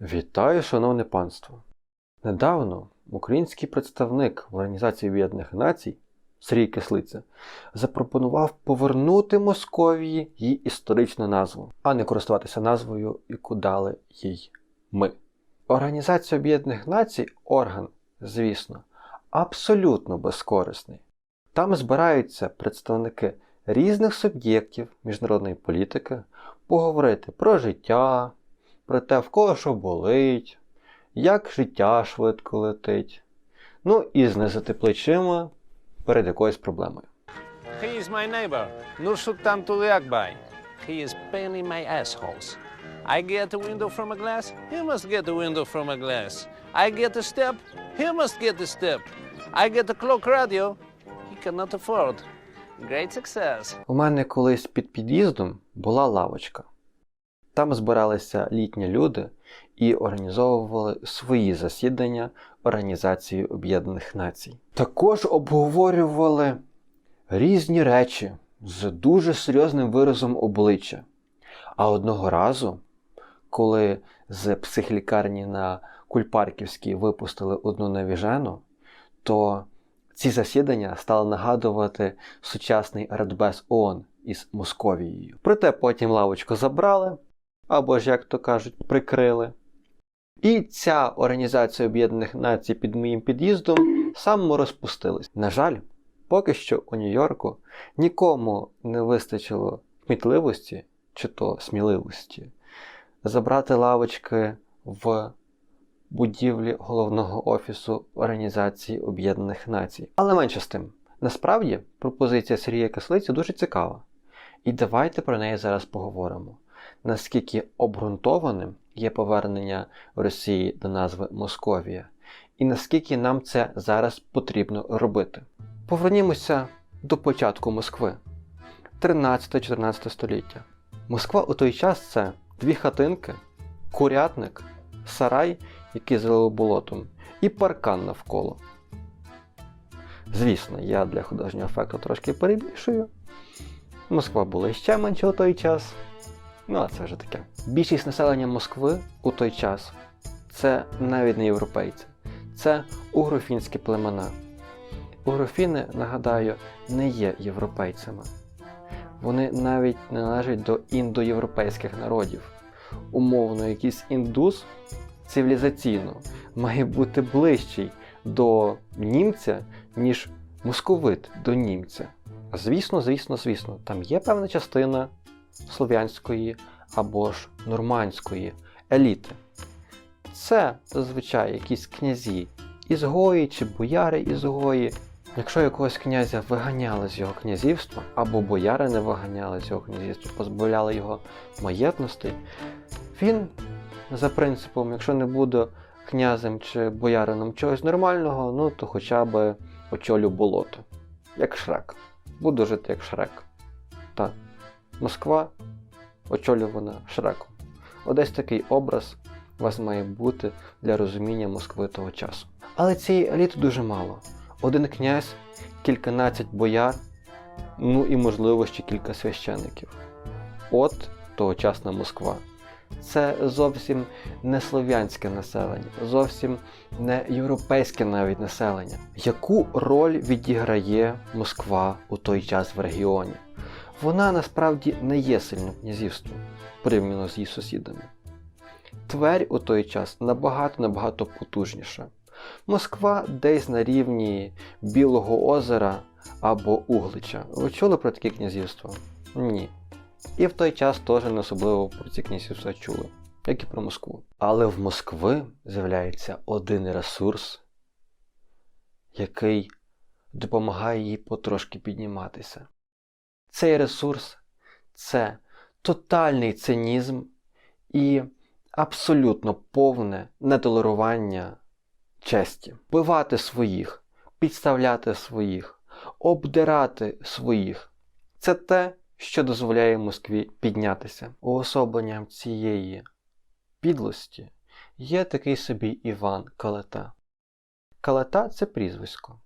Вітаю, шановне панство! Недавно український представник в Організації Об'єднаних Націй Сергій Кислиця запропонував повернути Московії її історичну назву, а не користуватися назвою, яку дали їй ми. Організація Об'єднаних Націй орган, звісно, абсолютно безкорисний. Там збираються представники різних суб'єктів міжнародної політики поговорити про життя, про те, в кого що болить, як життя швидко летить, ну і знизити плечима перед якоюсь проблемою. He is my neighbor, Ну що там Nursultan Tuliakbay. He is paining my assholes. I get a window from a glass, he must get a window from a glass. I get a step, he must get a step. I get a clock radio, he cannot afford. Great success. У мене колись під під'їздом була лавочка. Там збиралися літні люди і організовували свої засідання Організації Об'єднаних Націй. Також обговорювали різні речі з дуже серйозним виразом обличчя. А одного разу, коли з психлікарні на Кульпарківській випустили одну навіжену, то ці засідання стали нагадувати сучасний Радбез ООН із Московією. Проте потім лавочку забрали, або ж, як то кажуть, прикрили. І ця Організація Об'єднаних Націй під моїм під'їздом саморозпустилась. На жаль, поки що у Нью-Йорку нікому не вистачило кмітливості чи то сміливості забрати лавочки в будівлі головного офісу Організації Об'єднаних Націй. Але менше з тим, насправді пропозиція Сергія Кислиці дуже цікава. І давайте про неї зараз поговоримо. Наскільки обґрунтованим є повернення Росії до назви Московія, і наскільки нам це зараз потрібно робити. Повернімося до початку Москви 13-14 століття. Москва у той час це дві хатинки, курятник, сарай, який залили болотом, і паркан навколо. Звісно, я для художнього ефекту трошки перебільшую. Москва була ще менше у той час. Ну, а це вже таке. Більшість населення Москви у той час це навіть не європейці, це угрофінські племена. Угрофіни, нагадаю, не є європейцями. Вони навіть не належать до індоєвропейських народів. Умовно, якийсь індус цивілізаційно має бути ближчий до німця, ніж московит до німця. Звісно, звісно, звісно, там є певна частина слов'янської або ж нормандської еліти. Це зазвичай якісь князі ізгої чи бояри ізгої. Якщо якогось князя виганяли з його князівства, або бояри не виганяли з його князівства, позбавляли його маєтностей, він, за принципом, якщо не буде князем чи боярином чогось нормального, ну то хоча б очолю болото. Як Шрек. Буду жити як Шрек. Так. Москва очолювана Шреком. Одесь такий образ у вас має бути для розуміння Москви того часу. Але цієї еліти дуже мало. Один князь, кільканадцять бояр, ну і, можливо, ще кілька священиків. От тогочасна Москва. Це зовсім не слов'янське населення, зовсім не європейське навіть населення. Яку роль відіграє Москва у той час в регіоні? Вона насправді не є сильним князівством порівняно з її сусідами. Тверь у той час набагато-набагато потужніша. Москва десь на рівні Білого озера або Углича. Ви чули про таке князівство? Ні. І в той час теж не особливо про ці князівства чули, як і про Москву. Але в Москви з'являється один ресурс, який допомагає їй потрошки підніматися. Цей ресурс це тотальний цинізм і абсолютно повне нетолерування честі. Вбивати своїх, підставляти своїх, обдирати своїх. Це те, що дозволяє Москві піднятися. Уособленням цієї підлості є такий собі Іван Калета. Калета це прізвисько.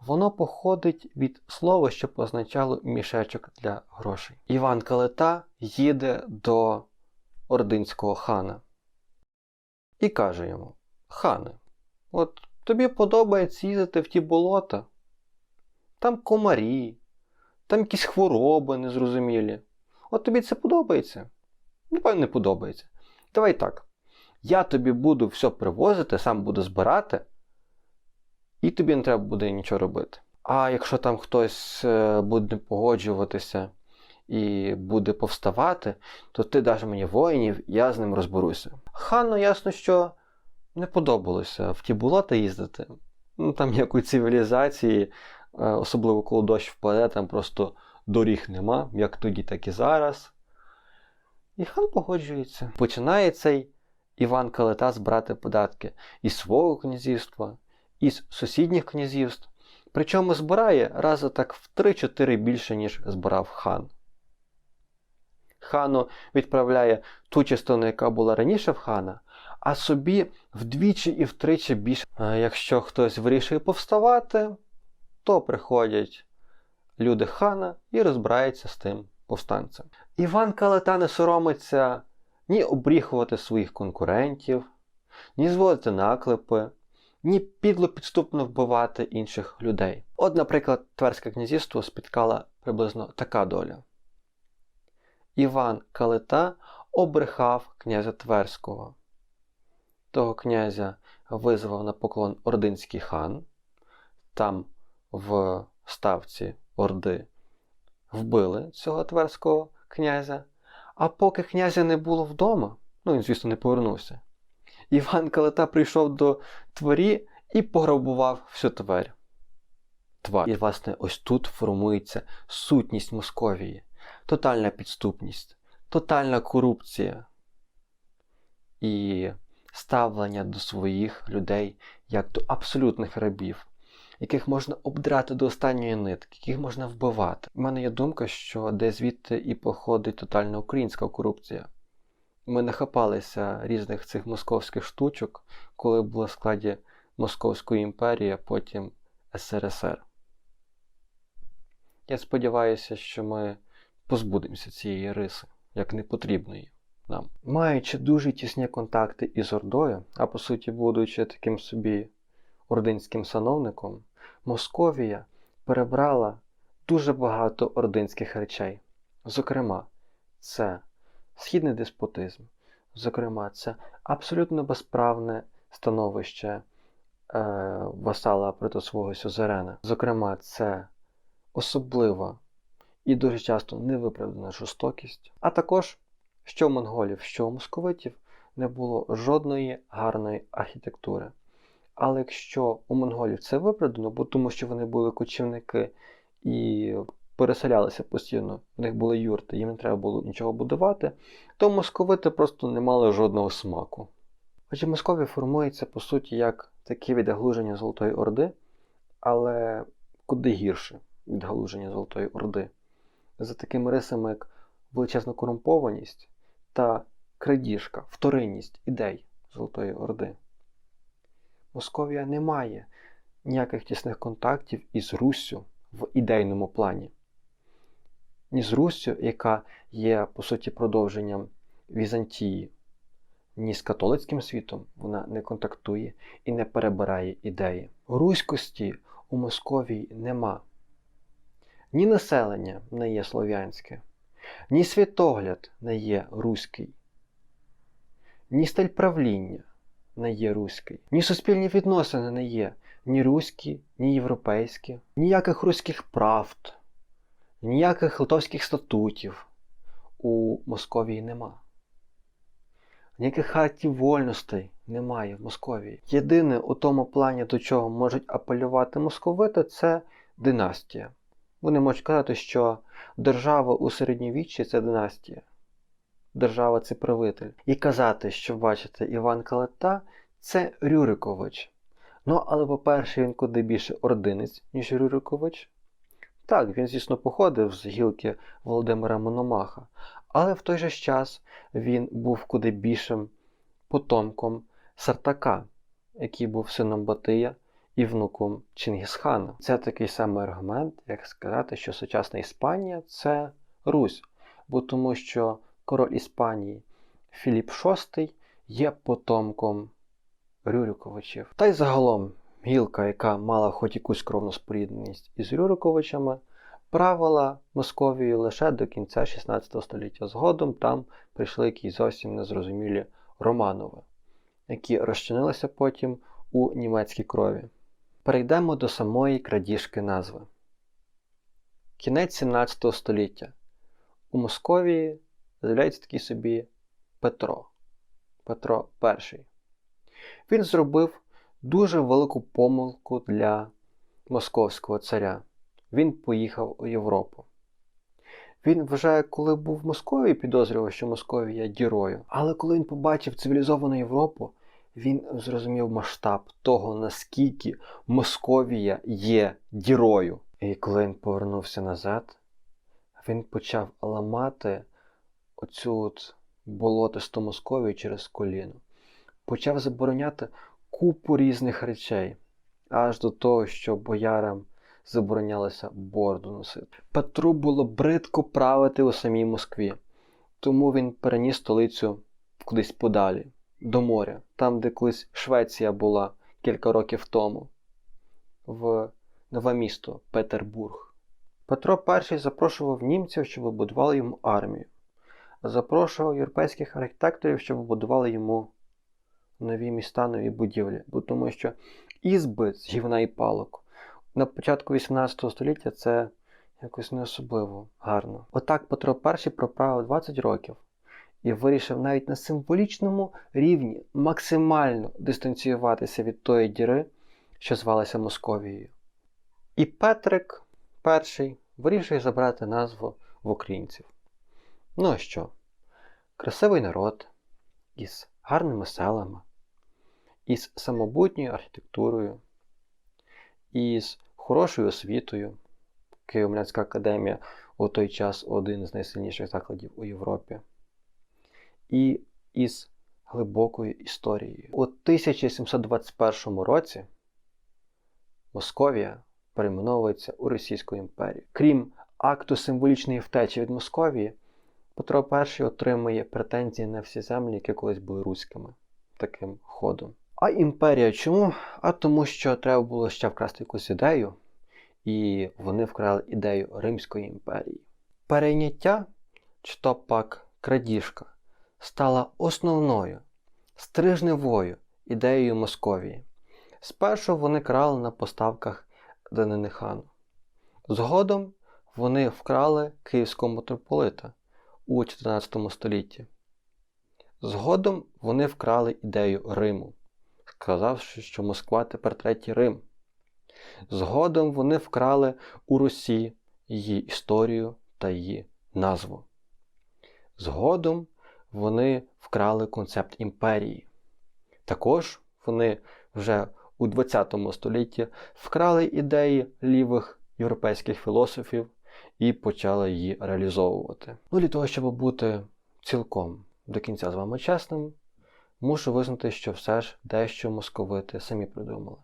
Воно походить від слова, що позначало мішечок для грошей. Іван Калета їде до ординського хана. і каже йому: Хане, от тобі подобається їздити в ті болота, там комарі, там якісь хвороби незрозумілі. От тобі це подобається? Напевно, не подобається. Давай так. Я тобі буду все привозити, сам буду збирати, і тобі не треба буде нічого робити. А якщо там хтось е, буде погоджуватися і буде повставати, то ти даш мені воїнів, я з ним розберуся. Хану ясно, що не подобалося в ті болота їздити. Ну там ніякої цивілізації, е, особливо коли дощ впаде, там просто доріг нема, як тоді, так і зараз. І хан погоджується. Починає цей Іван Калита збирати податки із свого князівства, із сусідніх князівств. Причому збирає рази так в 3-4 більше, ніж збирав хан. Хану відправляє ту частину, яка була раніше в хана, а собі вдвічі і втричі більше. Якщо хтось вирішує повставати, то приходять люди хана і розбираються з тим повстанцем. Іван Калита не соромиться ні обріхувати своїх конкурентів, ні зводити наклепи, ні підло підступно вбивати інших людей. От, наприклад, Тверське князівство спіткала приблизно така доля. Іван Калита обрехав князя Тверського. Того князя визвав на поклон Ординський хан. Там в ставці Орди вбили цього тверського князя. А поки князя не було вдома, ну він, звісно, не повернувся. Іван Калита прийшов до творі і пограбував всю твер. Твар. І, власне, ось тут формується сутність Московії, тотальна підступність, тотальна корупція і ставлення до своїх людей як до абсолютних рабів, яких можна обдрати до останньої нитки, яких можна вбивати. У мене є думка, що де звідти і походить тотальна українська корупція. Ми нахапалися різних цих московських штучок, коли була в складі Московської імперії, а потім СРСР. Я сподіваюся, що ми позбудемося цієї риси, як непотрібної нам. Маючи дуже тісні контакти із Ордою, а по суті, будучи таким собі ординським сановником, Московія перебрала дуже багато ординських речей. Зокрема, це східний деспотизм, зокрема, це абсолютно безправне становище е, васала проти свого сюзерена. Зокрема, це особлива і дуже часто невиправдана жорстокість, а також що у монголів, що у московитів не було жодної гарної архітектури. Але якщо у монголів це виправдано, бо тому що вони були кочівники і переселялися постійно, в них були юрти, їм не треба було нічого будувати, то московити просто не мали жодного смаку. Отже, Московія формується, по суті, як таке відгалуження Золотої Орди, але куди гірше відгалуження Золотої Орди. За такими рисами, як величезна корумпованість та крадіжка, вторинність ідей Золотої Орди. Московія не має ніяких тісних контактів із Руссю в ідейному плані. Ні з Руссю, яка є, по суті, продовженням Візантії, ні з католицьким світом вона не контактує і не перебирає ідеї. Руськості у Московії нема. Ні населення не є слов'янське, ні світогляд не є руський, ні стиль правління не є руський, ні суспільні відносини не є ні руські, ні європейські, ніяких руських правд, ніяких литовських статутів у Московії нема. Ніяких хартій вольностей немає в Московії. Єдине у тому плані, до чого можуть апелювати московити, це династія. Вони можуть казати, що держава у середньовіччі це династія. Держава це правитель. І казати, що бачите, Іван Калита це Рюрикович. Ну, але, по-перше, він куди більше ординець, ніж Рюрикович. Так, він, звісно, походив з гілки Володимира Мономаха, але в той же час він був куди більшим потомком Сартака, який був сином Батия і внуком Чингісхана. Це такий самий аргумент, як сказати, що сучасна Іспанія це Русь, бо тому що король Іспанії Філіп VI є потомком Рюриковичів. Та й загалом гілка, яка мала хоч якусь кровну спорідненість із Рюриковичами, правила Московією лише до кінця 16 століття. Згодом там прийшли якісь зовсім незрозумілі Романови, які розчинилися потім у німецькій крові. Перейдемо до самої крадіжки назви. Кінець 17 століття. У Московії з'являється такий собі Петро. Петро І. Він зробив дуже велику помилку для московського царя. Він поїхав у Європу. Він вже коли був в Московії, підозрював, що Московія є дірою. Але коли він побачив цивілізовану Європу, він зрозумів масштаб того, наскільки Московія є дірою. І коли він повернувся назад, він почав ламати оцю от болотисту Московію через коліно. Почав забороняти купу різних речей, аж до того, що боярам заборонялося бороду носити. Петру було бридко правити у самій Москві, тому він переніс столицю кудись подалі, до моря, там, де колись Швеція була кілька років тому, в нове місто Петербург. Петро І запрошував німців, щоб будували йому армію. Запрошував європейських архітекторів, щоб будували йому нові міста, нові будівлі. Бо тому що ізби з гівна і палок на початку 18 століття це якось не особливо гарно. Отак Петро І проправив 20 років і вирішив навіть на символічному рівні максимально дистанціюватися від тої діри, що звалася Московією. І Петрик І вирішує забрати назву в українців. Ну а що? Красивий народ із гарними селами, із самобутньою архітектурою, із хорошою освітою. Києво-Млянська академія у той час один з найсильніших закладів у Європі. І із глибокою історією. У 1721 році Московія перейменовується у Російську імперію. Крім акту символічної втечі від Московії, Петро І отримує претензії на всі землі, які колись були руськими таким ходом. А імперія чому? А тому, що треба було ще вкрасти якусь ідею, і вони вкрали ідею Римської імперії. Перейняття, чи то пак крадіжка, стала основною стрижневою ідеєю Московії. Спершу вони крали на поставках данини хану. Згодом вони вкрали київського митрополита у 14 столітті. Згодом вони вкрали ідею Риму, сказавши, що Москва тепер третій Рим. Згодом вони вкрали у Русі її історію та її назву. Згодом вони вкрали концепт імперії. Також вони вже у 20 столітті вкрали ідеї лівих європейських філософів і почали її реалізовувати. Ну, для того, щоб бути цілком до кінця з вами чесним, мушу визнати, що все ж дещо московити самі придумали.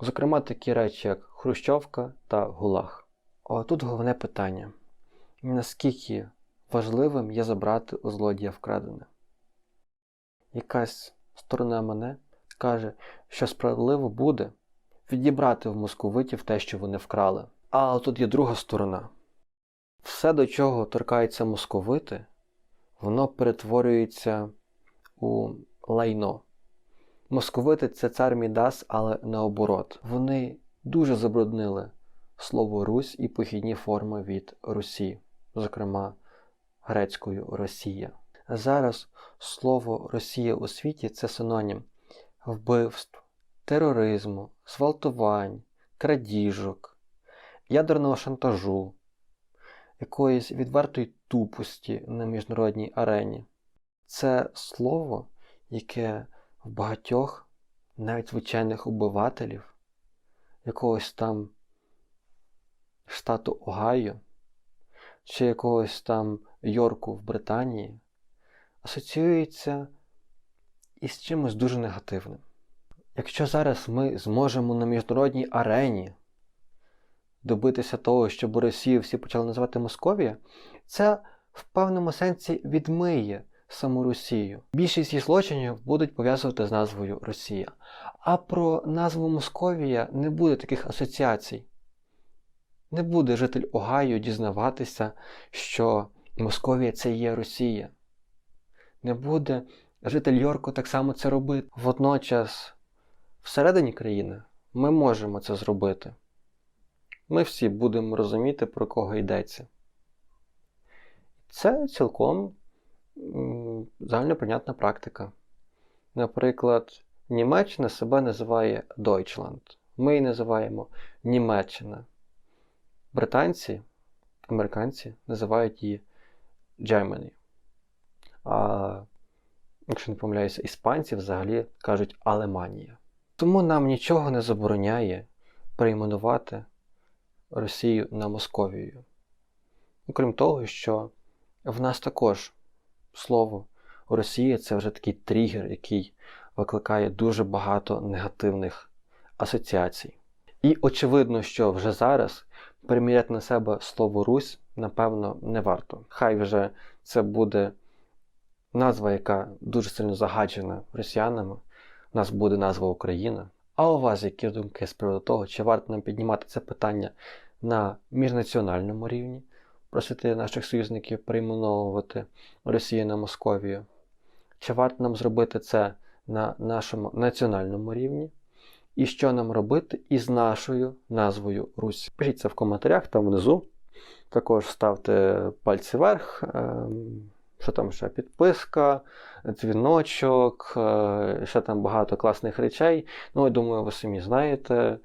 Зокрема, такі речі, як Хрущовка та Гулаг. А тут головне питання: наскільки важливим є забрати у злодія вкрадене? Якась сторона мене каже, що справедливо буде відібрати в московитів те, що вони вкрали. А тут є друга сторона. Все, до чого торкається московити, воно перетворюється у лайно. Московити це цар Мідас, але наоборот. Вони дуже забруднили слово Русь і похідні форми від Русі, зокрема грецькою Росія. Зараз слово Росія у світі це синонім вбивств, тероризму, зґвалтувань, крадіжок, ядерного шантажу, якоїсь відвертої тупості на міжнародній арені. Це слово, яке в багатьох, навіть звичайних обивателів, якогось там штату Огайо чи якогось там Йорку в Британії, асоціюється із чимось дуже негативним. Якщо зараз ми зможемо на міжнародній арені добитися того, щоб Росію всі почали називати Московія, це в певному сенсі відмиє саму Росію. Більшість її злочинів будуть пов'язувати з назвою Росія. А про назву Московія не буде таких асоціацій. Не буде житель Огайо дізнаватися, що Московія це є Росія. Не буде житель Йорку так само це робити. Водночас, всередині країни ми можемо це зробити. Ми всі будемо розуміти, про кого йдеться. Це цілком загальноприйнятна практика. Наприклад, Німеччина себе називає Deutschland. Ми її називаємо Німеччина. Британці, американці називають її Germany. А якщо не помиляюся, іспанці взагалі кажуть Алеманія. Тому нам нічого не забороняє перейменувати Росію на Московію. Окрім того, що в нас також слово Росія це вже такий тригер, який викликає дуже багато негативних асоціацій. І очевидно, що вже зараз приміряти на себе слово Русь, напевно, не варто. Хай вже це буде назва, яка дуже сильно загаджена росіянами. У нас буде назва Україна. А у вас які думки з приводу того, чи варто нам піднімати це питання на міжнаціональному рівні, просити наших союзників перейменовувати Росію на Московію? Чи варто нам зробити це на нашому національному рівні? І що нам робити із нашою назвою Русь? Пишіть це в коментарях там внизу. Також ставте пальці вверх. ем, Що там ще? Підписка, дзвіночок, е, ще там багато класних речей. Ну, я думаю, ви самі знаєте.